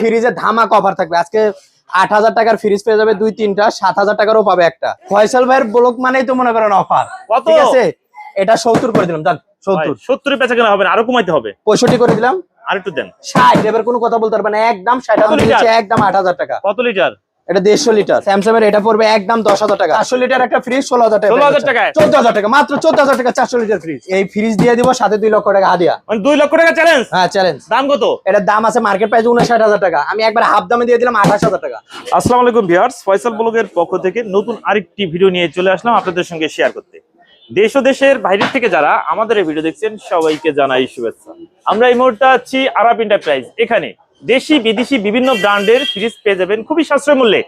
ফ্রিজে ধামাক অফার থাকবে। আজকে আট হাজার টাকার ফ্রিজ পেয়ে যাবে দুই তিনটা সাত হাজার টাকারও পাবে একটা। ফয়সাল ভাইয়ের ব্লক মানেই তো মনে করেন অফার ঠিক আছে? এটা সত্তর করে দিলাম জান সত্তর। সত্তর পেঁচা কেনা হবে আরও কমাইতে হবে। পঁয়ষট্টি করে দিলাম। আর একটু দেন। ষাট এবার কোনো কথা বলতে পারবেন না একদম ষাট একদম আট হাজার টাকা। কত লিটার এটা দেড়শো লিটার। স্যামসাং এর এটা পড়বে একদম দশ হাজার টাকা। চারশো লিটার একটা ফ্রিজ ষোলো হাজার টাকা 16,000 টাকায়? চোদ্দ হাজার টাকা মাত্র চোদ্দ হাজার টাকা চারশো লিটার ফ্রিজ এই ফ্রিজ দিয়ে দিব সাথে দুই লক্ষ টাকা হাদিয়া। মানে দুই লক্ষ টাকা চ্যালেঞ্জ হ্যাঁ চ্যালেঞ্জ দাম কত? এটার দাম আছে মার্কেট প্রাইস উনষাট হাজার টাকা। আমি একবার হাফ দামে দিয়ে দিলাম আঠাশ হাজার টাকা। আসসালামু আলাইকুম ভিউয়ার্স ফয়সাল ব্লগের পক্ষ থেকে নতুন আরেকটি ভিডিও নিয়ে চলে আসলাম আপনাদের সঙ্গে শেয়ার করতে। দেশ ও দেশের বাইরের থেকে যারা আমাদের এই ভিডিও দেখছেন সবাইকে জানাই শুভেচ্ছা। আমরা এই মুহূর্তে আছি আরাপ এন্টারপ্রাইজ এখানে দেশি বিদেশি বিভিন্ন ব্র্যান্ডের ফ্রিজ পেয়ে যাবেন খুবই সাশ্রয় মূল্যে।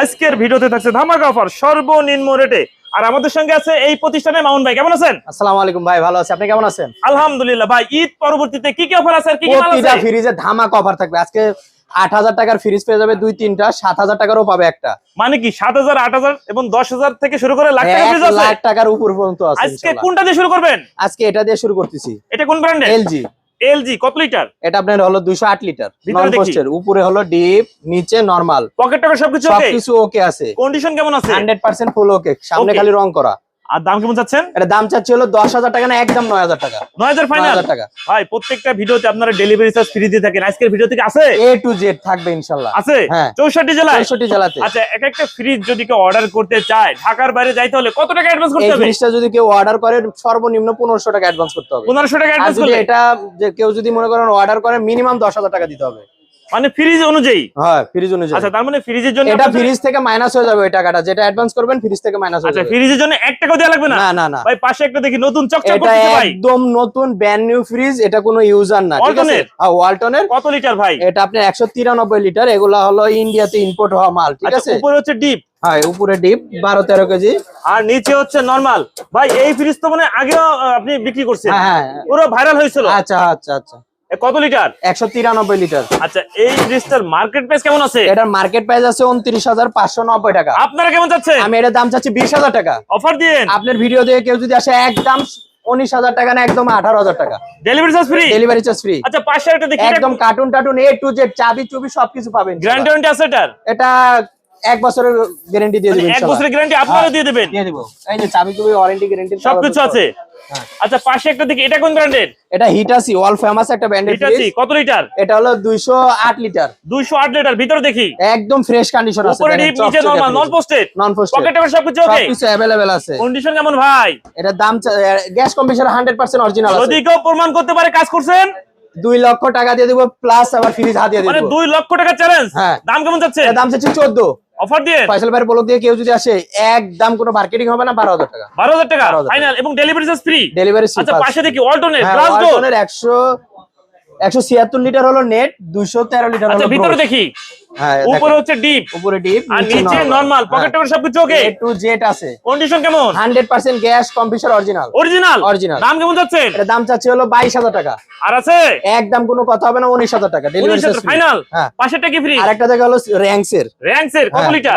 আজকের ভিডিওতে থাকছে ধামাকা অফার সর্বনিম্ন রেটে আর আমাদের সঙ্গে আছে এই প্রতিষ্ঠানে মামুন ভাই কেমন আছেন? আসসালামু আলাইকুম ভাই ভালো আছে। আপনি কেমন আছেন? আলহামদুলিল্লাহ ভাই ঈদ পরবর্তীতে কি কি অফার আছে আর কি কি মাল আছে? ফ্রিজে ধামাক অফার থাকবে। আজকে আট হাজার টাকার ফ্রিজ পেয়ে যাবে দুই তিনটা সাত হাজার টাকারও পাবে একটা। মানে কি সাত হাজার আট হাজার এবং দশ হাজার থেকে শুরু করে লাখ টাকা ফ্রিজ আছে? লাখ টাকার উপর পর্যন্ত আছে আজকে কোনটা দিয়ে শুরু করবেন? আজকে এটা দিয়ে শুরু করতেছি। এটা কোন ব্র্যান্ডের এলজি এলজি কত লিটার? এটা আপনার হলো দুইশো আট লিটার। ভিতরে নন পোস্টের উপরে হলো ডিপ নিচে নরমাল পকেট টকেট সবকিছু ওকে সবকিছু ওকে আছে। কন্ডিশন কেমন আছে? হান্ড্রেড পার্সেন্ট ফুল ওকে সামনে খালি রং করা। আর দাম কেমন চাচ্ছেন? এটা দাম চাচ্ছি হলো দশ হাজার টাকা না একদম নয় হাজার টাকা। নয় হাজার ফাইনাল টাকা। ভাই প্রত্যেকটা ভিডিওতে আপনারা ডেলিভারি চার্জ ফ্রি দিয়ে থাকেন। আজকের ভিডিও থেকে আছে? এ টু জেড থাকবে ইনশাল্লাহ। আছে? হ্যাঁ। চৌষট্টি জেলায়? চৌষট্টি জেলাতে। আচ্ছা এক একটা ফ্রিজ যদি কেউ অর্ডার করতে চায় ঢাকার বাইরে যাইতে হলে কত টাকা অ্যাডভান্স করতে হবে? ফ্রিজটা যদি কেউ অর্ডার করে সর্বনিম্ন পনেরোশো টাকা অ্যাডভান্স করতে হবে। পনেরোশো টাকা অ্যাডভান্স করলে? এটা যে কেউ যদি মনে করেন অর্ডার করে মিনিমাম দশ হাজার টাকা দিতে হবে। মানে ফ্রিজ অনুযায়ী। হ্যাঁ ফ্রিজ অনুযায়ী। আচ্ছা তার মানে ফ্রিজের জন্য এটা ফ্রিজ থেকে মাইনাস হয়ে যাবে ওই টাকাটা। যেটা অ্যাডভান্স করবেন ফ্রিজ থেকে মাইনাস হয়ে আচ্ছা যাবে। ফ্রিজের জন্য এক টাকাও দেওয়া লাগবে না? না না না। ভাই পাশে একটা দেখি নতুন চকচক করতেছে ভাই। একদম নতুন ব্র্যান্ড নিউ ফ্রিজ এটা কোনো ইউজার না ঠিক আছে? ওয়ালটনের? হ্যাঁ ওয়ালটনের কত লিটার ভাই? এটা একশো তিরানব্বই লিটার এগুলা হলো ইন্ডিয়াতে ইম্পোর্ট হওয়া মাল ঠিক আচ্ছা আছে? উপরে হচ্ছে ডিপ হ্যাঁ উপরে ডিপ বারো তেরো কেজি। আর নিচে হচ্ছে নরমাল ভাই এই ফ্রিজ তো মানে আগেও আপনি বিক্রি করছেন। হ্যাঁ হ্যাঁ। পুরো ভাইরাল হয়েছিল। আচ্ছা আচ্ছা আচ্ছা। কত লিটার? একশো তিরানব্বই লিটার। আচ্ছা এই মার্কেট প্রাইস কেমন আছে? এটার মার্কেট প্রাইস আছে উনত্রিশ হাজার পাঁচশো নব্বই টাকা। আপনারা কেমন চাচ্ছেন? আমি এটার দাম চাচ্ছি বিশ হাজার টাকা। অফার দিয়েন। আপনার ভিডিও দিয়ে কেউ যদি আসে একদম উনিশ হাজার টাকা না একদম আঠারো হাজার টাকা। Delivery charge free delivery charge free আচ্ছা দেখি। একদম কার্টুন টার্টুন এ টু জেড চাবি চুবি সবকিছু পাবেন। গ্যারান্টি আছে এটার? এটা এক বছরের গ্যারেন্টি দিয়ে দিবেন মানে এক বছরের গ্যারান্টি আপনারা দিয়ে দেবেন দিয়ে দিব এই যে চাবি চুবি ওয়ারেন্টি গ্যারেন্টি সবকিছু আছে হ্যাঁ। আচ্ছা পাশে একটা দেখি এটা কোন ব্র্যান্ডের এটা হিটাসি ওয়াল ফেমাস একটা ব্র্যান্ডের এটা আছে কত লিটার এটা হলো 208 লিটার 208 লিটার ভিতরে দেখি একদম ফ্রেশ কন্ডিশন আছে উপরে ডিপ নিচে normal non posted non posted পকেটে সবকিছু ওকে সবকিছু अवेलेबल আছে কন্ডিশন কেমন ভাই এটা দাম গ্যাস কম্প্রেসার 100% অরিজিনাল যদি আছে কেউ প্রমাণ করতে পারে কাজ করছেন 2 লক্ষ টাকা দিয়ে দেব প্লাস আবার ফ্রিজ হাত দিয়ে মানে দেব দুই লক্ষ টাকা চ্যালেঞ্জ হ্যাঁ। দাম কেমন যাচ্ছে এর দাম চাচ্ছি 14 অফার দিয়ে? ফয়সাল ভাইয়ের বলক দিয়ে কেউ যদি আসে একদম কোনো মার্কেটিং হবে না 12000 টাকা। বারো হাজার টাকা? ফাইনাল এবং ডেলিভারি চার্জ ফ্রি ডেলিভারি আচ্ছা পাশে দেখি অল্টারনেট গ্লাস ডোর ওয়ালটনের 100 176 লিটার হলো নেট 213 লিটার আচ্ছা হলো ভিতরে দেখি। হ্যাঁ উপরে হচ্ছে ডিপ উপরে ডিপ আর নিচে নরমাল পকেট টকেট সবকিছু ওকে এ টু জেড আছে। কন্ডিশন কেমন? 100% গ্যাস কম্প্রেসার অরিজিনাল অরিজিনাল। দাম কেমন যাচ্ছে? এর দাম চাচ্ছি হলো 22000 টাকা। আর আছে? একদম কোনো কথা হবে না 19000 টাকা। ডেলিভারি ফাইনাল হ্যাঁ। পাশেরটা কি ফ্রি আরেকটা জায়গা হলো কত লিটার?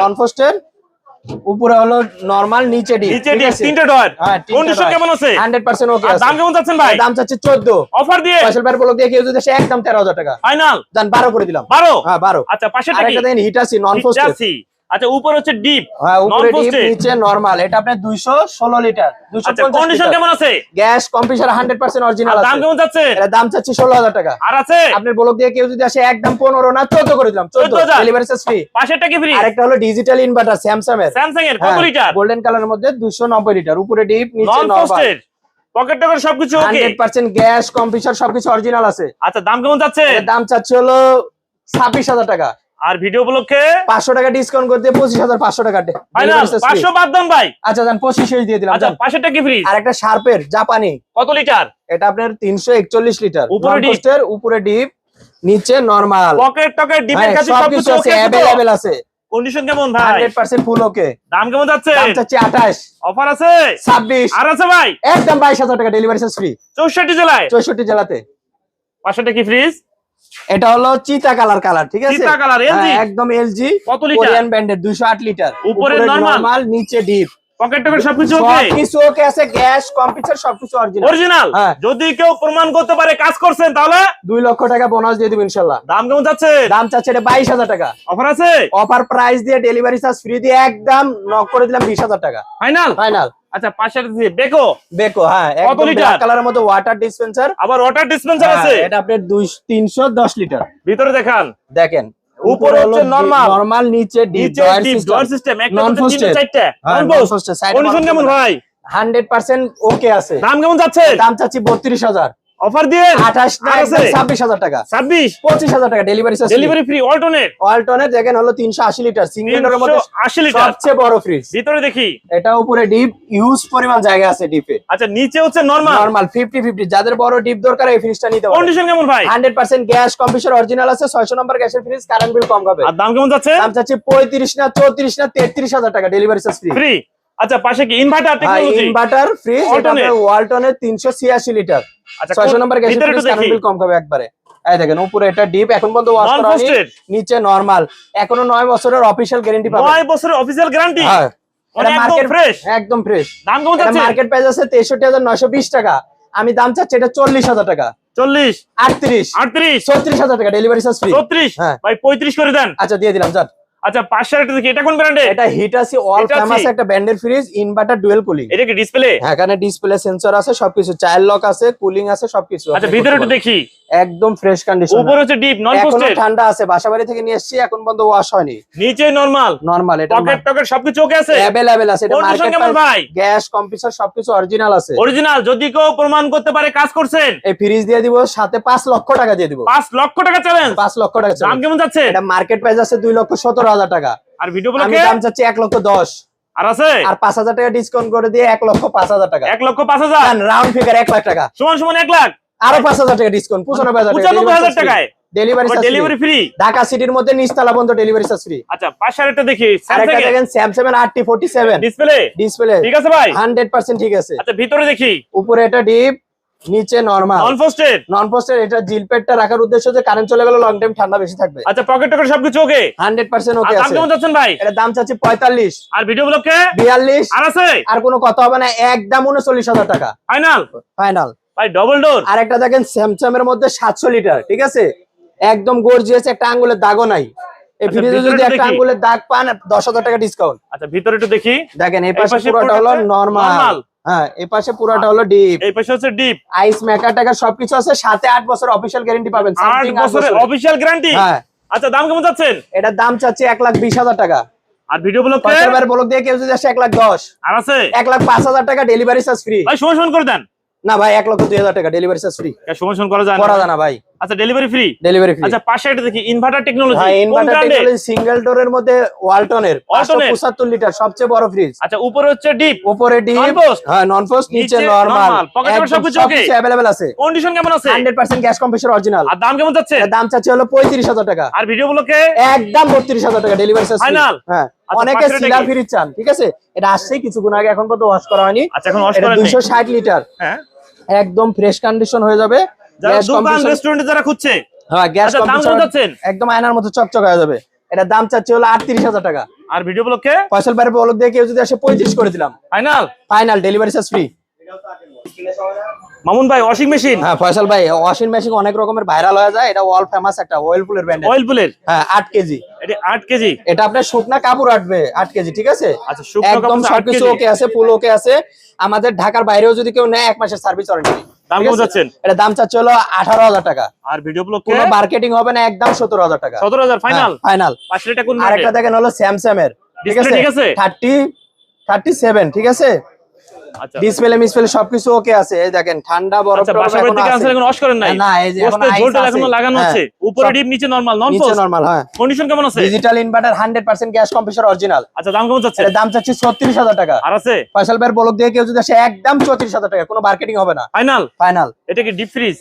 উপরে হলো নরমাল নিচে ডি নিচে ডি তিনটে ডয়ার হ্যাঁ কন্ডিশন কেমন আছে? 100% ওকে আছে। দাম কেমন যাচ্ছেন ভাই? দাম চাচ্ছি 14 অফার দিয়ে? ফসল পার বলক দিয়ে কেউ যদি আসে একদম 13000 টাকা। ফাইনাল জান 12 করে দিলাম। বারো? হ্যাঁ 12 আচ্ছা পাশেরটা কি আরেকটা দেন হিট আছে নন পোস্টের যাচ্ছি। আচ্ছা উপরে হচ্ছে ডিপ হ্যাঁ উপরে ডিপ। নিচে নরমাল এটা আপনার 216 লিটার 250 কন্ডিশন কেমন আছে? গ্যাস কম্প্রেসার 100% অরিজিনাল দাম কেমন যাচ্ছে? এর দাম চাচ্ছি 16000 টাকা। আর আছে? আপনার বলক দিয়ে কেউ যদি আসে একদম 15 না 14 করে দিলাম 14 14,000 ডেলিভারি চার্জ ফ্রি পাশেরটা কি ফ্রি আরেকটা হলো ডিজিটাল ইনভার্টার স্যামসাং এর স্যামসাং এর কত লিটার গোল্ডেন কালারের মধ্যে 290 লিটার উপরে ডিপ নিচে নরমাল পকেট টকেট সবকিছু ওকে 100% গ্যাস কম্প্রেসার সবকিছু অরিজিনাল আছে। আচ্ছা দাম কেমন যাচ্ছে? দাম চাচ্ছি হলো 26000 টাকা। আর ভিডিও উপলক্ষে 500 টাকা ডিসকাউন্ট করে দিয়ে 25500 টাকা ফাইনাল Delivery charge free। 500 বাদ দেন ভাই আচ্ছা জান 25 দিয়ে দিলাম আচ্ছা জান। পাশেরটা কি ফ্রি আরেকটা শার্পের জাপানি কত লিটার এটা আপনার 341 লিটার উপরে Non deep। poster, উপরে ডিপ নিচে নরমাল পকেট টকেট ডিপের কাছে সবকিছু সবকিছু আছে ওকে अवेलेबल আছে কন্ডিশন কেমন ভাই 100% ফুল ওকে দাম কেমন যাচ্ছে দাম চাচ্ছি 28 অফার আছে 26 আর আছে ভাই একদম 22000 টাকা ডেলিভারি চার্জ ফ্রি 64 জেলায় 64 জেলাতে পাশেরটা কি ফ্রিজ এটা হলো চিতা কালার কালার ঠিক আছে? চিতা কালার, LG? হ্যাঁ, একদম এলজি। কত লিটার? কোরিয়ান ব্র্যান্ডের 208 লিটার। উপরে? নরমাল নিচে ডিপ পকেট টকেট সবকিছু ওকে সবকিছু ওকে আছে গ্যাস কম্পিউটার সবকিছু অরিজিনাল অরিজিনাল হ্যাঁ। যদি কেউ প্রমাণ করতে পারে কাজ করছেন তাহলে? লক্ষ টাকা বোনাস দিয়ে দিব দাম কেমন যাচ্ছে দাম চাচ্ছে এটা টাকা। অফার আছে? অফার প্রাইস দিয়ে ডেলিভারি চার্জ ফ্রি দিয়ে একদম নক করে দিলাম বিশ হাজার টাকা। ফাইনাল ফাইনাল আচ্ছা বেকো বেকো হ্যাঁ কত লিটার? ব্ল্যাক কালারের মধ্যে ওয়াটার ডিসপেন্সার আবার ওয়াটার ডিসপেন্সার আছে? এটা আপনার দুই তিনশো দশ লিটার ভিতরে দেখান। দেখেন উপরে হচ্ছে নরমাল নরমাল নিচে ডিপ ডোর সিস্টেম একটা দুটো। তিনটে চারটে। হ্যাঁ, কন্ডিশন কেমন ভাই? হান্ড্রেড পার্সেন্ট ওকে আছে। দাম কেমন যাচ্ছে? দাম চাচ্ছি বত্রিশ হাজার। অফার দিয়ে আঠাশ না আর আছে? ছাব্বিশ হাজার টাকা। 26 পঁচিশ হাজার টাকা delivery charge delivery free alternate অল্টনের দেখেন হলো তিনশো আশি লিটার সিঙ্গেল ডোরের মধ্যে 380 লিটার সবচেয়ে বড় ফ্রিজ ভিতরে দেখি। এটা উপরে ডিপ ইউজ পরিমাণ জায়গা আছে ডিপে আচ্ছা নিচে হচ্ছে নরমাল নরমাল যাদের বড় ডিপ দরকার এই ফ্রিজটা নিতে পারে কন্ডিশন কেমন ভাই? গ্যাস কম্পিউটার অরিজিনাল আছে ছয়শো নম্বর গ্যাসের ফ্রিজ কারেন্ট বিল কম হবে আর দাম কেমন যাচ্ছে? দাম পঁয়ত্রিশ না চৌত্রিশ না তেত্রিশ হাজার টাকা ডেলিভারি চার্জ ফ্রি ফ্রি আচ্ছা পাশে কি ইনভার্টার টেকনোলজি ইনভার্টার ফ্রিজ এটা ওয়ালটনের তিনশো ছিয়াশি লিটার আচ্ছা ছয়শো কোন- নম্বর গ্যাসের ভিতরে ফ্রিজ কারেন্ট বিল কম হবে একবারে। এই দেখেন উপরে এটা ডিপ এখন পর্যন্ত ওয়াশ করা। নিচে নরমাল এখনও নয় বছরের অফিসিয়াল গ্যারেন্টি পাবেন। নয় বছরের অফিসিয়াল গ্যারান্টি হ্যাঁ। মার্কেট ফ্রেশ একদম ফ্রেশ দাম এটা যাচ্ছে? মার্কেট প্রাইস আছে তেষট্টি হাজার নয়শো বিশ টাকা। আমি দাম চাচ্ছি এটা চল্লিশ হাজার টাকা। 40 আটত্রিশ। 38 চৌত্রিশ হাজার টাকা ডেলিভারি চার্জ ফ্রি 34 হ্যাঁ। ভাই 35 করে দেন। আচ্ছা দিয়ে দিলাম স্যার আচ্ছা একটা দেখি এটা কোন ব্র্যান্ডে এটা হিটাসি অল ফেমাস একটা ব্র্যান্ডের ফ্রিজ ইনভার্টার ডুয়েল কুলিং এটা কি ডিসপ্লে এখানে ডিসপ্লে সেন্সর আছে সবকিছু। চাইল্ড লক আছে কুলিং আছে সবকিছু আচ্ছা ভিতরে একটু দেখি। একদম ফ্রেশ কন্ডিশন উপরে হচ্ছে ডিপ নন পোস্টেড ঠান্ডা আছে বাসা বাড়ি থেকে নিয়ে এসেছি এখন পর্যন্ত ওয়াশ হয়নি। নিচে নরমাল নরমাল এটা পকেট টকেট সবকিছু ওকে আছে? অ্যাভেলেবেল আছে এটা মার্কেট ভাই। গ্যাস কম্পিউটার সবকিছু অরিজিনাল আছে। অরিজিনাল যদি কেউ প্রমাণ করতে পারে কাজ করছেন। এই ফ্রিজ দিয়ে দিব সাথে পাঁচ লক্ষ টাকা দিয়ে দিব। পাঁচ লক্ষ টাকা চ্যালেঞ্জ পাঁচ লক্ষ টাকা দাম কেমন যাচ্ছে? এটা মার্কেট প্রাইস আছে দুই লক্ষ সতেরো হাজার টাকা। আর ভিডিও দাম চাচ্ছি এক লক্ষ দশ। আর আছে? আর পাঁচ হাজার টাকা ডিসকাউন্ট করে দিয়ে এক লক্ষ পাঁচ হাজার টাকা। এক লক্ষ পাঁচ হাজার? রাউন্ড ফিগার এক লাখ টাকা। সমান সমান এক লাখ? আরও পাঁচ হাজার টাকা ডিসকাউন্ট পঁচানব্বই হাজার পঁচানব্বই হাজার টাকায়? ডেলিভারি ডেলিভারি ফ্রি ঢাকা সিটির মধ্যে নিচতলা পর্যন্ত ডেলিভারি চার্জ ফ্রি আচ্ছা পাশে আরেকটা দেখি দেখেন স্যামসাং ডিসপ্লে ডিসপ্লে ঠিক আছে ভাই? ঠিক আছে। আচ্ছা ভিতরে দেখি। উপরে এটা ডিপ নিচে নরমাল নন পোস্টেড নন পোস্টের এটা জিলপেটটা রাখার উদ্দেশ্য যে কারেন্ট চলে গেলে লং টাইম ঠান্ডা বেশি থাকবে। আচ্ছা পকেট টকেট সবকিছু ওকে হান্ড্রেড পার্সেন্ট আর ওকে দাম আছে। কেমন যাচ্ছেন ভাই? এটা দাম চাচ্ছি পঁয়তাল্লিশ। আর ভিডিও গুলোকে বিয়াল্লিশ। আর আছে? আর কোনো কথা হবে না একদম উনচল্লিশ হাজার টাকা। ফাইনাল ফাইনাল ভাই ডবল ডোর আর একটা দেখেন স্যামসাং এর মধ্যে সাতশো লিটার ঠিক আছে? একদম গর্জিয়াস একটা আঙ্গুলের দাগও নাই। এই আচ্ছা, ফ্রিজে যদি একটা। আঙ্গুলের দাগ পান দশ হাজার টাকা ডিসকাউন্ট আচ্ছা ভিতরে একটু দেখি। দেখেন এই পাশে পুরোটা হলো নরমাল। হ্যাঁ এই পাশে পুরোটা হলো ডিপ। এই পাশে হচ্ছে ডিপ। আইস মেকার টাকা সবকিছু আছে সাথে আট বছর অফিসিয়াল গ্যারেন্টি পাবেন আট বছরের বছরের। অফিসিয়াল গ্যারান্টি হ্যাঁ। আচ্ছা দাম কেমন যাচ্ছেন এটার দাম চাচ্ছি এক লাখ বিশ হাজার টাকা। আর ভিডিও দিয়ে কেউ যদি আসে এক লাখ দশ। আর আছে? এক লাখ পাঁচ হাজার টাকা ডেলিভারি চার্জ ফ্রি ভাই করে দেন। না ভাই এক লক্ষ দুই হাজার টাকা ডেলিভারি চার্জ ফ্রি সমান করা যায় করা যায় না ভাই। আচ্ছা ডেলিভারি ফ্রি ডেলিভারি ফ্রি আচ্ছা পাশে একটা দেখি ইনভার্টার টেকনোলজি হ্যাঁ ইনভার্টার টেকনোলজি সিঙ্গেল ডোরের মধ্যে ওয়ালটনের Walton-এর? পঁচাত্তর লিটার সবচেয়ে বড় ফ্রিজ আচ্ছা উপরে হচ্ছে ডিপ উপরে ডিপ? হ্যাঁ নন পোস্ট নিচে নরমাল এর সবকিছু okay? অ্যাভেলেবেল আছে। কন্ডিশন কেমন আছে? Hundred percent gas compressor original আর দাম কেমন যাচ্ছে? দাম চাচ্ছি হলো পঁয়ত্রিশ হাজার টাকা। আর ভিডিও গুলোকে একদম বত্রিশ হাজার টাকা ডেলিভারি চার্জ Final? হ্যাঁ আচ্ছা, অনেকে এটা সিলার ফ্রিজ চান ঠিক আছে? এটা আসছেই কিছুক্ষণ আগে এখন পর্যন্ত ওয়াশ করা হয়নি। আচ্ছা এখন ওয়াশ এটা দুইশো ষাট লিটার হ্যাঁ। একদম ফ্রেশ কন্ডিশন হয়ে যাবে। যারা দোকান রেস্টুরেন্টে যারা খুঁজছে হ্যাঁ গ্যাস আচ্ছা দাম যাচ্ছেন একদম আয়নার মতো চকচক হয়ে যাবে। এটা দাম চাচ্ছি হলো আটত্রিশ হাজার টাকা। আর ভিডিও গুলোকে ফসল বাইরে বলক দিয়ে কেউ যদি আসে পঁয়ত্রিশ করে দিলাম। Final final delivery charge free Mamun ভাই ওয়াশিং মেশিন হ্যাঁ ফয়সাল ভাই ওয়াশিং মেশিন অনেক রকমের ভাইরাল হয়ে যায়। এটা ওয়ার্ল্ড ফেমাস একটা ওয়েলপুলের ব্র্যান্ড অয়েল পুলের হ্যাঁ আট কেজি। এটা আট কেজি? এটা আপনার শুকনা কাপড় আটবে আট কেজি ঠিক আছে? আচ্ছা শুকনো কাপড় সবকিছু কেজি। ওকে আছে ফুল ওকে আছে। আমাদের ঢাকার বাইরেও যদি কেউ নেয় এক মাসের সার্ভিস ওয়ারেন্টি দাম কেমন যাচ্ছেন? এটা দাম চাচ্ছে হলো আঠারো হাজার টাকা। আর ভিডিও ব্লগ কোনো মার্কেটিং হবে না একদম সতেরো হাজার টাকা। সতেরো হাজার ফাইনাল ফাইনাল পাশের এটা কোন আরেকটা দেখেন হলো স্যামসাং এর। ঠিক আছে? ঠিক আছে? থার্টি থার্টি সেভেন ঠিক আছে? ডিসপ্লে মিসপ্লে সবকিছু ওকে আছে। এই দেখেন ঠান্ডা বরফ আচ্ছা বাসা বাড়ি এখনও থেকে আছে। আনছেন এখন ওয়াশ করেন নাই? না এই যে এখন ভোল্টেজ এখনও লাগানো আছে? উপরে ডিপ নিচে নরমাল নন নিচে নরমাল হ্যাঁ। কন্ডিশন কেমন আছে? Digital inverter hundred percent gas compressor original আচ্ছা দাম কেমন যাচ্ছে? দাম চাচ্ছি ছত্রিশ টাকা। আর আছে? ফয়সাল ভাইয়ের বলক দিয়ে কেউ যদি আসে একদম চৌত্রিশ হাজার টাকা কোনো মার্কেটিং হবে না। ফাইনাল ফাইনাল এটা কি ডিপ ফ্রিজ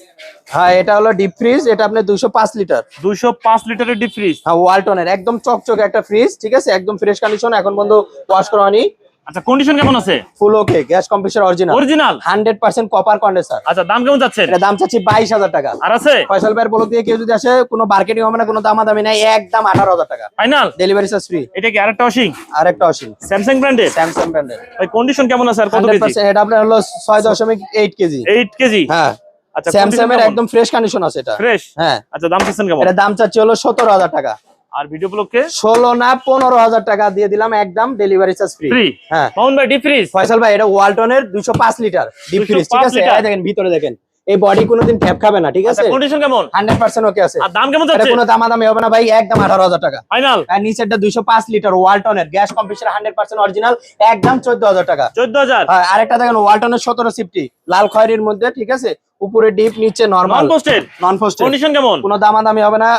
হ্যাঁ এটা হলো ডিপ ফ্রিজ এটা দুইশো পাঁচ লিটার দুইশো পাঁচ লিটারের ডিপ ফ্রিজ হ্যাঁ ওয়ালটনের একদম চকচকে একটা ফ্রিজ ঠিক আছে? একদম ফ্রেশ কন্ডিশন এখন বন্ধু ওয়াশ করা হয়নি। আচ্ছা কন্ডিশন কেমন আছে? Full okay gas compressor original original hundred percent copper condenser আচ্ছা দাম কেমন যাচ্ছে এটা দাম চাচ্ছি বাইশ হাজার টাকা। আর আছে? ফয়সাল ভাইয়ের বলক দিয়ে কেউ যদি আসে কোনো মার্কেটিং হবে না কোনো দামাদামি নাই একদম আঠারো হাজার টাকা। ফাইনাল ডেলিভারি চার্জ ফ্রি এটা কি আরেকটা ওয়াশিং আর একটা অসীম স্যামসাং ব্র্যান্ডের স্যামসাং ব্র্যান্ডের ভাই কন্ডিশন কেমন আছে আর কত কেজি? এটা আপনার হলো ছয় দশমিক এইট কেজি। 8 কেজি? হ্যাঁ। আচ্ছা স্যামসাং এর একদম ফ্রেশ কন্ডিশন আছে এটা। ফ্রেশ হ্যাঁ। আচ্ছা দাম চাচ্ছেন কেমন? এটা দাম চাচ্ছি হলো সতেরো হাজার টাকা। আর ভিডিও ব্লকে ষোলো না পনেরো হাজার টাকা দিয়ে দিলাম একদম ডেলিভারি চার্জ ফ্রি হ্যাঁ। মাউন্ট ভাই ডিপ ফ্রিজ ফয়সাল ভাই এটা ওয়ালটনের দুইশো পাঁচ লিটার। ডিপ ফ্রিজ ঠিক আছে? এই দেখেন ভিতরে দেখেন। এই বডি কোনোদিন ট্যাপ খাবে না ঠিক আচ্ছা আছে? কন্ডিশন কেমন? হান্ড্রেড পার্সেন্ট ওকে আছে। আর দাম কেমন যাচ্ছে? কোনো দামাদামি হবে না ভাই একদম আঠারো হাজার টাকা। ফাইনাল আর নিচেরটা দুইশো পাঁচ litre ওয়ালটনের gas compressor hundred percent original একদম চোদ্দ হাজার টাকা। 14000 হ্যাঁ, আরেকটা দেখেন ওয়ালটনের সতেরো সিফটি লাল খয়েরির মধ্যে ঠিক আছে? উপরে ডিপ নিচে normal non frosted non frost condition কেমন? কোনো দাম দামাদামি হবে না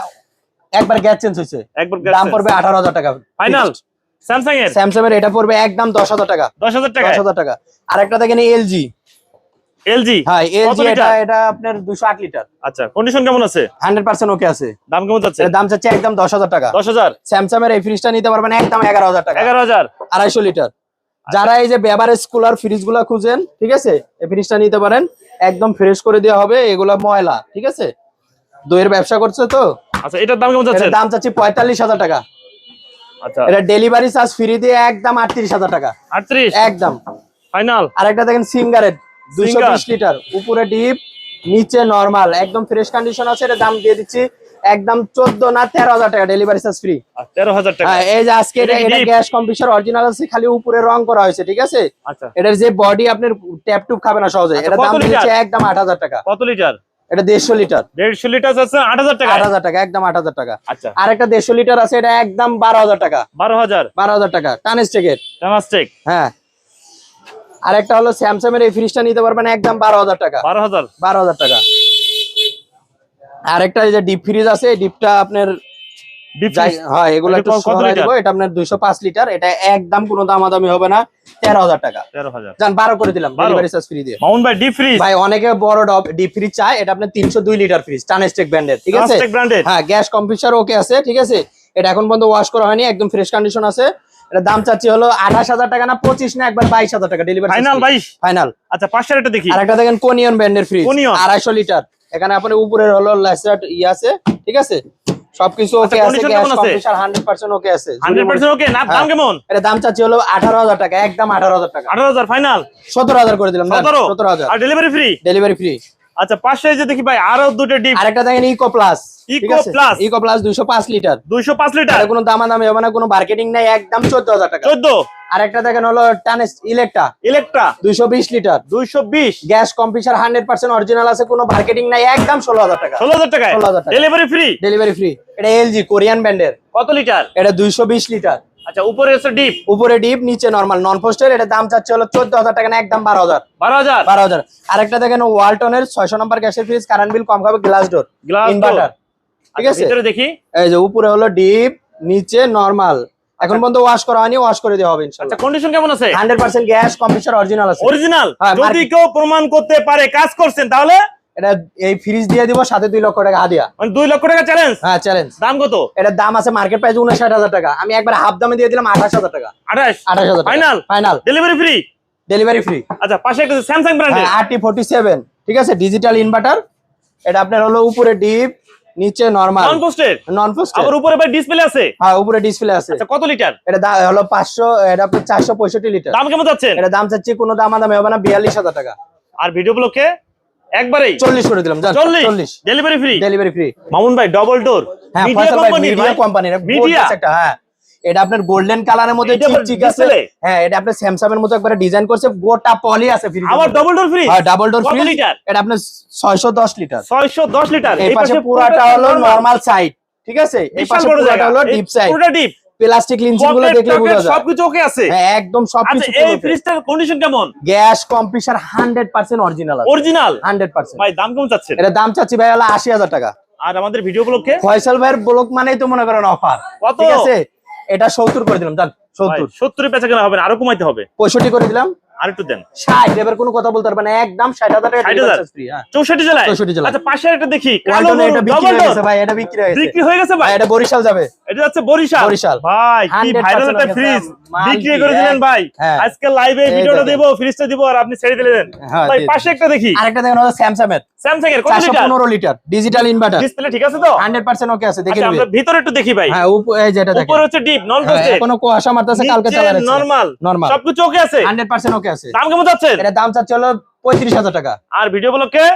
একবার গ্যাস চেঞ্জ হয়েছে। একবার দাম পড়বে আঠারো হাজার টাকা। ফাইনাল স্যামসাং এর স্যামসাং এর এটা পড়বে একদম দশ হাজার টাকা। 10000 টাকা দশ হাজার টাকা। আরেকটা দেখেন এলজি এলজি হ্যাঁ এলজি এটা এটা আপনার দুশো আট লিটার। আচ্ছা কন্ডিশন কেমন আছে? হান্ড্রেড পার্সেন্ট ওকে আছে। দাম কেমন যাচ্ছে? দাম চাচ্ছে একদম দশ হাজার টাকা। 10000 স্যামসাং এর এই ফ্রিজটা নিতে পারবেন একদম এগারো হাজার টাকা। 11000 আড়াইশো লিটার। যারা এই যে বেভারেজ কুলার ফ্রিজগুলা খুঁজেন ঠিক আছে? এই ফ্রিজটা নিতে পারেন। একদম ফ্রেশ করে দেওয়া হবে এগুলা ময়লা ঠিক আছে? দইয়ের ব্যবসা করছে তো? আচ্ছা এটার দাম কেমন যাচ্ছে? দাম চাচ্ছি পঁয়তাল্লিশ হাজার টাকা। আচ্ছা। এটা ডেলিভারি চার্জ ফ্রি দিয়ে একদম আটত্রিশ হাজার টাকা। 38 একদম। ফাইনাল। আরেকটা দেখেন সিঙ্গারের দুইশো বিশ লিটার। উপরে ডিপ নিচে নরমাল। একদম ফ্রেশ কন্ডিশন আছে এটা দাম দিয়ে দিচ্ছি একদম চোদ্দ না তেরো হাজার টাকা ডেলিভারি চার্জ ফ্রি 13000 টাকা। হ্যাঁ এই যে আজকে এটা গ্যাস কম্প্রেসার অরিজিনাল আছে খালি উপরে রং করা হয়েছে ঠিক আছে? আচ্ছা। এটার যে বডি আপনার ট্যাপ টুপ খাবে না সহজে আচ্ছা, এটা দাম দিচ্ছে একদম আট হাজার টাকা। কত লিটার এটা দেড়শো লিটার। 150 লিটার আছে 8000 টাকা। আট হাজার টাকা একদম আট হাজার টাকা। আচ্ছা। আর একটা দেড়শো লিটার আছে এটা একদম বারো হাজার টাকা। 12000 বারো হাজার টাকা টানেস টিকেট ডামাস্টিক হ্যাঁ। আর একটা হলো স্যামসাং এর এই ফ্রিজটা নিতে পারবেন একদম বারো হাজার টাকা। 12000 বারো হাজার টাকা। আরেকটা একটা যে ডিপ ফ্রিজ আছে ডিপটা আপনার হ্যাঁ এগুলো একটু সরাই দেবো এটা আপনার দুইশো পাঁচ লিটার এটা একদম কোনো দামাদামি হবে না তেরো হাজার টাকা। 13000 যান বারো করে দিলাম ডেলিভারি চার্জ ফ্রি দিয়ে। মাউন্ট ভাই ডিপ ফ্রিজ ভাই অনেকে বড় ডিপ ফ্রিজ চায় এটা আপনার তিনশো দুই লিটার ফ্রিজ টানেস্টেক ব্র্যান্ডের ঠিক আছে? হ্যাঁ গ্যাস কম্প্রেসার ওকে আছে ঠিক আছে? এটা এখন পর্যন্ত ওয়াশ করা হয়নি একদম ফ্রেশ কন্ডিশন আছে। এটা দাম চাচ্ছি হলো আঠাশ হাজার টাকা না পঁচিশ না একবার বাইশ হাজার টাকা ডেলিভারি ফাইনাল 22 ফাইনাল আচ্ছা দেখি। আর একটা দেখেন কোনিয়ন ব্র্যান্ডের ফ্রিজ আড়াইশো লিটার। এখানে আপনার উপরের হলো ইয়ে আছে ঠিক আছে? সবকিছু ওকে আচ্ছা, আছে condition গ্যাস কেমন কম্প্রেসার হান্ড্রেড পার্সেন্ট ওকে আছে। 100% ওকে না দাম। কেমন? এটা দাম চাচ্ছি হলো আঠারো হাজার টাকা একদম আঠারো হাজার টাকা। 18000 ফাইনাল সতেরো হাজার করে দিলাম 17000 আর ডেলিভারি ফ্রি ডেলিভারি ফ্রি আচ্ছা পাঁচ যে দেখি ভাই আরও দুটো ডিপ আরেকটা দেখেন eco plus eco plus eco plus দুইশো পাঁচ লিটার 205 লিটার কোনো দামাদামি হবে না কোনো মার্কেটিং নাই একদম চোদ্দ হাজার টাকা। 14 আরেকটা দেখেন হলো টানেস ইলেকট্রা ইলেকট্রা দুইশো বিশ litre. 220 gas compressor hundred percent original আছে কোনো মার্কেটিং নাই একদম ষোলো হাজার টাকা। 16000 টাকায়? 16,000 টাকা। ডেলিভারি ফ্রি ডেলিভারি ফ্রি এটা এলজি কোরিয়ান ব্র্যান্ডের কত লিটার? এটা দুইশো বিশ লিটার। আচ্ছা উপরে ডিপ? উপরে ডিপ নিচে নরমাল নন পোস্টের এটা দাম চাচ্ছে হলো টাকা না একদম বারো হাজার। 12000 বারো হাজার। আরেকটা দেখেন ওয়ালটনের ছয়শো নম্বর গ্যাসের ফ্রিজ কারেন্ট বিল কম খাবে গ্লাস ডোর গ্লাস ইনভার্টার ঠিক আছে? ভিতরে দেখি। এই যে উপরে হলো ডিপ নিচে নরমাল এখন পর্যন্ত ওয়াশ করা হয়নি ওয়াশ করে দেওয়া হবে আচ্ছা ইনশাআল্লাহ কন্ডিশন কেমন আছে? Hundred percent gas compressor original আছে। অরিজিনাল হ্যাঁ, যদি কেউ প্রমাণ করতে পারে কাজ করছেন তাহলে? এটা এই ফ্রিজ দিয়ে দিব সাথে দুই লক্ষ টাকা হাদিয়া। মানে দুই লক্ষ টাকা চ্যালেঞ্জ হ্যাঁ চ্যালেঞ্জ দাম কত? এটার দাম আছে মার্কেট প্রাইস উনষাট হাজার টাকা। আমি একবার হাফ দামে দিয়ে দিলাম আঠাশ হাজার টাকা। আঠাশ? আঠাশ হাজার Final? Final delivery free delivery free আচ্ছা পাশে একটা স্যামসাং ব্র্যান্ডের আরটি ফোর্টি সেভেন ঠিক আছে? ডিজিটাল ইনভার্টার এটা আপনার হলো উপরে ডিপ নিচে normal non frosted non frosted আবার উপরে ভাই ডিসপ্লে আছে? হ্যাঁ উপরে ডিসপ্লে আছে। আচ্ছা কত লিটার এটা হলো পাঁচশো এটা আপনার চারশো পঁয়ষট্টি লিটার দাম কেমন যাচ্ছে? এটা দাম চাচ্ছি কোনো দাম দামে হবে না বিয়াল্লিশ হাজার টাকা। আর ভিডিও ব্লকে একবারে চল্লিশ করে দিলাম যান, চল্লিশ? চল্লিশ। Delivery free delivery free Mamun ভাই ডাবল ডোর হ্যাঁ মিডিয়া কোম্পানি ভাই। মিডিয়া কোম্পানির মিডিয়া একটা হ্যাঁ। এটা আপনার গোল্ডেন কালারের মধ্যে আছে। হ্যাঁ এটা আপনার স্যামসাং এর মতো একবারে ডিজাইন করছে। গোটা পলি আছে আবার ডবল ডোর ফ্রি হ্যাঁ ডাবল ডোর এটা আপনার 610 লিটার 610 লিটার এই পাশে পুরাটা হলো নরমাল সাইড ঠিক আছে? এই পাশে পুরাটা হলো ডিপ সাইড পুরোটা ডিপ প্লাস্টিকগুলো দেখলে বোঝা যায়। সবকিছু ওকে আছে। হ্যাঁ একদম আচ্ছা সবকিছু এই ফ্রিজটার কন্ডিশন কেমন? গ্যাস কম্প্রেসার 100% অরিজিনাল আছে। অরিজিনাল 100% ভাই দাম কেমন চাচ্ছেন? এটা দাম চাচ্ছি ভাই হলো 80000 টাকা। আর আমাদের ভিডিও ফয়সাল ভাইয়ের ব্লক মানেই তো মনে করেন অফার কত? ঠিক আছে? এটা 70 করে দিলাম জান 70 70 পেঁচা কেনা হবে না আরও কমাইতে হবে। 65 করে দিলাম। আর একটু দেন। 60 এবার কোনো কথা বলতে একদম 60000 টাকা 60,000 ডেলিভারি ফ্রি হ্যাঁ। 64 জেলায়? 64 জেলায়। আচ্ছা পাশে একটা দেখি কালো এটা বিক্রি হয়ে গেছে ভাই এটা বিক্রি হয়ে গেছে। বিক্রি হয়ে গেছে ভাই? ভাই এটা বরিশাল যাবে। এটা হচ্ছে বরিশাল। বরিশাল। ভাই কি ভাইরাল একটা ফ্রিজ বিক্রি করে দিলেন ভাই। হ্যাঁ। আজকে লাইভে ভিডিওটা দেব ফ্রিজটা দিব আর আপনি ছেড়ে দিলেন হ্যাঁ, ভাই পাশে একটা দেখি। আরেকটা দেখেন হলো স্যামসাং এর স্যামসাং এর কত litre litre digital inverter display ঠিক আছে তো? হান্ড্রেড পার্সেন্ট ওকে আছে দেখে আচ্ছা আমরা ভিতরে একটু দেখি ভাই। হ্যাঁ এই যেটা দেখেন উপরে হচ্ছে ডিপ নন হ্যাঁ, এখনও কুয়াশা মারতেছে কালকে নরমাল নরমাল সবকিছু ওকে আছে? হান্ড্রেড পার্সেন্ট আছে। দাম কেমন যাচ্ছে এটা দাম চাচ্ছে হলো পঁয়ত্রিশ হাজার টাকা। আর ভিডিও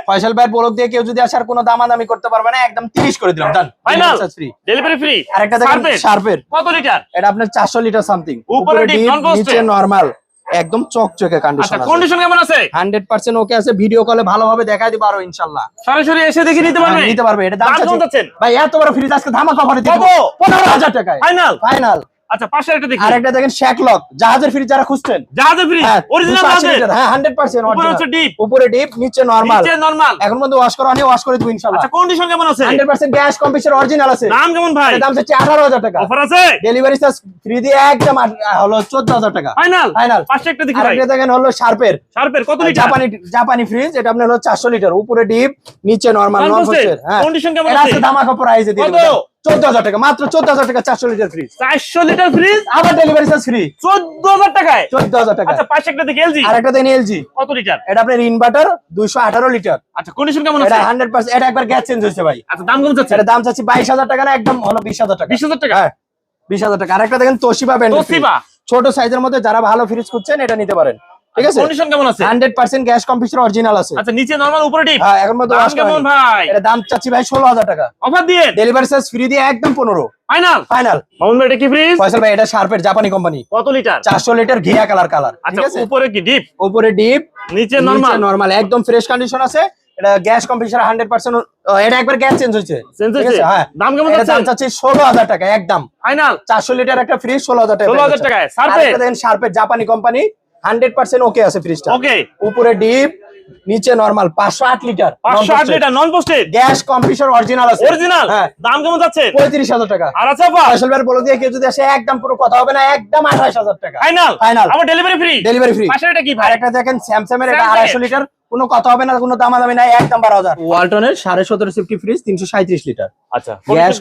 ফয়সাল ভাইয়ের বলক দিয়ে কেউ যদি আসার কোনো দামাদামি করতে পারবে না একদম তিরিশ করে দিলাম done Final? Free delivery free আরেকটা দেখেন শার্পের কত লিটার এটা আপনার চারশো লিটার সামথিং উপরে উপরে ডিপ নিচে নরমাল একদম চকচকে আচ্ছা কন্ডিশন আছে। কন্ডিশন কেমন আছে? ওকে ভিডিও কলে ভালোভাবে দেখাই দিবো আরও সরাসরি এসে দেখে নিতে হ্যাঁ, পারবে নিতে পারবে। এটা দাম ভাই এত বড় ফ্রিজ আজকে ধামাকা অফারে দিব কত? পনেরো হাজার টাকায়। ফাইনাল ফাইনাল আচ্ছা পাশে একটা দেখি। আর একটা দেখেন শ্যাকলক জাহাজের ফ্রিজ যারা খুঁজছেন। জাহাজের ফ্রি হ্যাঁ অরিজিনাল জাহাজের। লিটার, হ্যাঁ হান্ড্রেড পার্সেন্ট উপরে হচ্ছে ডিপ উপরে ডিপ নিচে নরমাল নিচে নরমাল এখন মধ্যে ওয়াশ করা নিয়ে ওয়াশ করে দিব ইনশাল্লাহ আচ্ছা কন্ডিশন কেমন আছে? Hundred percent gas computer original আছে। দাম কেমন ভাই? দাম হচ্ছে আঠারো হাজার টাকা। অফার আছে? ডেলিভারি চার্জ ফ্রি দিয়ে একদম হলো চোদ্দ হাজার টাকা। ফাইনাল ফাইনাল পাশে একটা দেখি ভাই। আরেকটা দেখেন হলো শার্পের শার্পের কত লিটার? জাপানি জাপানি ফ্রিজ এটা আপনার হলো চারশো লিটার। উপরে ডিপ নিচে নরমাল Non-posted? হ্যাঁ। কন্ডিশন কেমন আছে? প্রাইসে দিয়ে? চোদ্দ হাজার টাকা মাত্র চোদ্দ হাজার টাকা চারশো লিটার ফ্রিজ 400 লিটার ফ্রিজ আবার ডেলিভারি চার্জ ফ্রি 14000 টাকায়? চোদ্দ হাজার টাকা আচ্ছা পাশে একটা দেখি এলজি আর একটা দেখেন এলজি কত লিটার? এটা আপনার ইনভার্টার দুইশো আঠারো লিটার। আচ্ছা কন্ডিশন কেমন এটা হান্ড্রেড পার্সেন্ট এটা একবার গ্যাস চেঞ্জ হয়েছে ভাই। আচ্ছা দাম এটা চাচ্ছি বাইশ হাজার টাকা না একদম হলো বিশ হাজার টাকা। 20000 টাকা? হ্যাঁ বিশ হাজার টাকা। দেখেন তোশিবা ব্যান্ড তোশিবা? ছোট সাইজের মধ্যে যারা ভালো ফ্রিজ খুঁজছেন এটা নিতে পারেন। ঠিক আছে? কন্ডিশন কেমন আছে? Hundred percent gas computer original আছে। আচ্ছা নিচে নরমাল উপরে ডিপ হ্যাঁ এখন দাম কেমন ভাই? এটা দাম চাচ্ছি ভাই ষোলো হাজার টাকা। অফার দিয়ে? ডেলিভারি চার্জ ফ্রি দিয়ে একদম পনেরো। ফাইনাল ফাইনাল মামুন ভাই এটা কি ফ্রিজ ফয়সাল ভাই এটা শার্পের জাপানি কোম্পানি কত লিটার চারশো লিটার ঘিয়া কালার কালার ঠিক আচ্ছা আছে? উপরে কি ডিপ উপরে ডিপ নিচে নরমাল নরমাল একদম ফ্রেশ কন্ডিশন আছে। এটা গ্যাস কম্পিউটার হান্ড্রেড পার্সেন্ট এটা একবার গ্যাস চেঞ্জ হয়েছে। চেঞ্জ হয়েছে? হ্যাঁ। দাম কেমন দাম চাচ্ছি টাকা একদম। ফাইনাল লিটার একটা ফ্রিজ ষোলো হাজার টাকা 16,000 টাকায়। শার্পের? শার্পের জাপানি কোম্পানি হান্ড্রেড পার্সেন্ট ওকে আছে ফ্রিজটা ওকে উপরে ডিপ নিচে নরমাল পাঁচশো আট litre 508 litre non frosted gas computer original আছে। অরিজিনাল হ্যাঁ। দাম কেমন যাচ্ছে? পঁয়ত্রিশ হাজার টাকা। আর আছে ভাইয়ের বলে দিয়ে কেউ যদি আসে একদম পুরো কথা হবে না একদম আঠাশ হাজার টাকা। Final Final। আমার ডেলিভারি ফ্রি ডেলিভারি ফ্রি পাশে এটা কি ভাই? একটা দেখেন স্যামসাং এর এটা Samsung এর। আড়াইশো লিটার কোনো কথা হবে না কোনো দাম দামি নাই একদম বারো হাজার। ওয়ালটনের সাড়ে সতেরো সিফটি ফ্রিজ তিনশো সাঁত্রিশ লিটার। আচ্ছা গ্যাস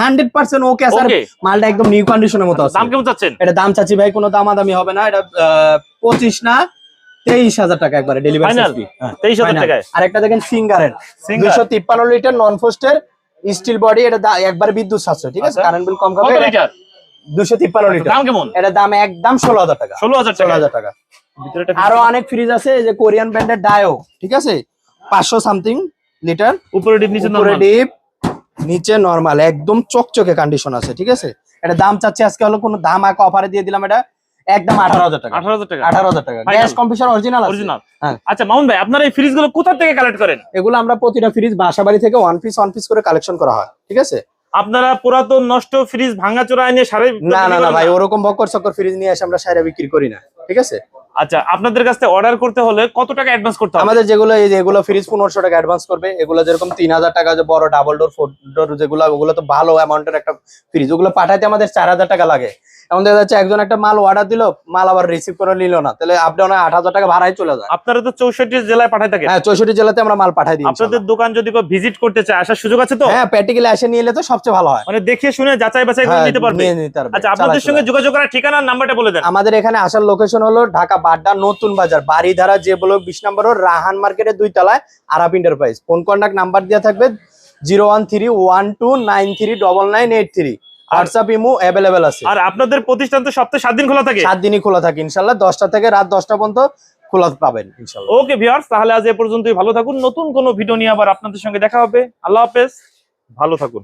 হান্ড্রেড পার্সেন্ট ওকে আছে মালটা একদম নিউ কন্ডিশনের মতো আছে। দাম কেমন যাচ্ছেন এটা দাম চাচ্ছি ভাই কোনো দামাদামি হবে না এটা আহ, পঁচিশ না তেইশ হাজার টাকা একবারে ডেলিভারি ফাইনাল তেইশ হাজার আর একটা দেখেন সিঙ্গারের দুশো তিপ্পান্ন লিটার নন ফোস্টের স্টিল বডি এটা একবার বিদ্যুৎ সাশ্রয় ঠিক আছে? আচ্ছা। কারেন্ট বিল কম খাবে দুশো তিপ্পান্ন লিটার। দাম কেমন? এটা দাম একদম ষোলো হাজার টাকা। ষোলো হাজার ষোলো হাজার টাকা। আরও অনেক ফ্রিজ আছে যে কোরিয়ান ব্র্যান্ডের ডায়ো ঠিক আছে? পাঁচশো সামথিং লিটার। উপরে ডিপ নিচে উপরে নরমাল ডিপ নিচে নরমাল একদম চকচকে কন্ডিশন আছে ঠিক আছে? এটা দাম চাচ্ছি আজকে হলো কোনো দাম আঁকা অফারে দিয়ে দিলাম এটা। একদম আঠারো হাজার টাকা। আঠারো হাজার টাকা। আঠারো হাজার টাকা। Gas computer original original. আচ্ছা মামুন ভাই আপনারা এই ফ্রিজগুলো কোথা থেকে কালেক্ট করেন? এগুলো আমরা প্রতিটা ফ্রিজ বাসাবাড়ি থেকে ওয়ান পিস ওয়ান পিস করে কালেকশন করা হয় ঠিক আছে? আপনারা পুরাতন নষ্ট ফ্রিজ ভাঙা চোরা এনে সারে না না না ভাই ওরকম বক্কর চক্কর ফ্রিজ নিয়ে এসে আমরা সাইরা বিক্রি করি না ঠিক আছে? আচ্ছা আপনাদের কাছ অর্ডার করতে হলে কত টাকা অ্যাডভান্স করতে হবে? আমাদের যেগুলো এই যে এগুলো ফ্রিজ পনেরোশো টাকা অ্যাডভান্স করবে। এগুলো যেরকম তিন হাজার টাকা যে বড় ডাবল ডোর ফোর ডোর যেগুলো ওগুলো তো ভালো অ্যামাউন্টের একটা ফ্রিজ ওগুলো পাঠাইতে আমাদের চার হাজার টাকা লাগে। এমন দেখা যাচ্ছে একজন একটা মাল অর্ডার দিল মাল আবার রিসিভ করে নিল না। তাহলে আপনি আট হাজার টাকা ভাড়ায় চলে যায়। আপনারা তো চৌষট্টি জেলায় পাঠাই থাকেন হ্যাঁ চৌষট্টি জেলাতে আমরা মাল পাঠাই দিই আপনাদের দোকান যদি কেউ ভিজিট করতে চায় আসার সুযোগ আছে তো? হ্যাঁ প্র্যাকটিক্যালি এসে নিয়ে তো সবচেয়ে ভালো হয়। মানে দেখে শুনে যাচাই বাছাই করে হ্যাঁ, নিতে পারবে। আচ্ছা আপনাদের সঙ্গে যোগাযোগ করার ঠিকানা নাম্বারটা বলে দেন। আমাদের এখানে আসার লোকেশন হলো ঢাকা বাড্ডা নতুন বাজার। বাড়িধারা যে ব্লক বিশ নম্বর রাহান মার্কেটের দুই তলায় আরাপ ইন্টারপ্রাইজ ফোন কন্ট্যাক্ট নাম্বার দেওয়া থাকবে zero one three one two nine three double nine eight three. WhatsApp imo available আছে। আর আপনাদের প্রতিষ্ঠান তো সপ্তাহে সাত দিন খোলা থাকে? সাত দিনই খোলা থাকে ইনশাল্লাহ। দশটা থেকে রাত দশটা পর্যন্ত খোলা পাবেন ইনশাল্লাহ। ওকে ভিউয়ার্স তাহলে আজ এ পর্যন্তই। ভালো থাকুন। নতুন কোনো ভিডিও নিয়ে আবার আপনাদের সঙ্গে দেখা হবে। আল্লাহ হাফেজ। ভালো থাকুন।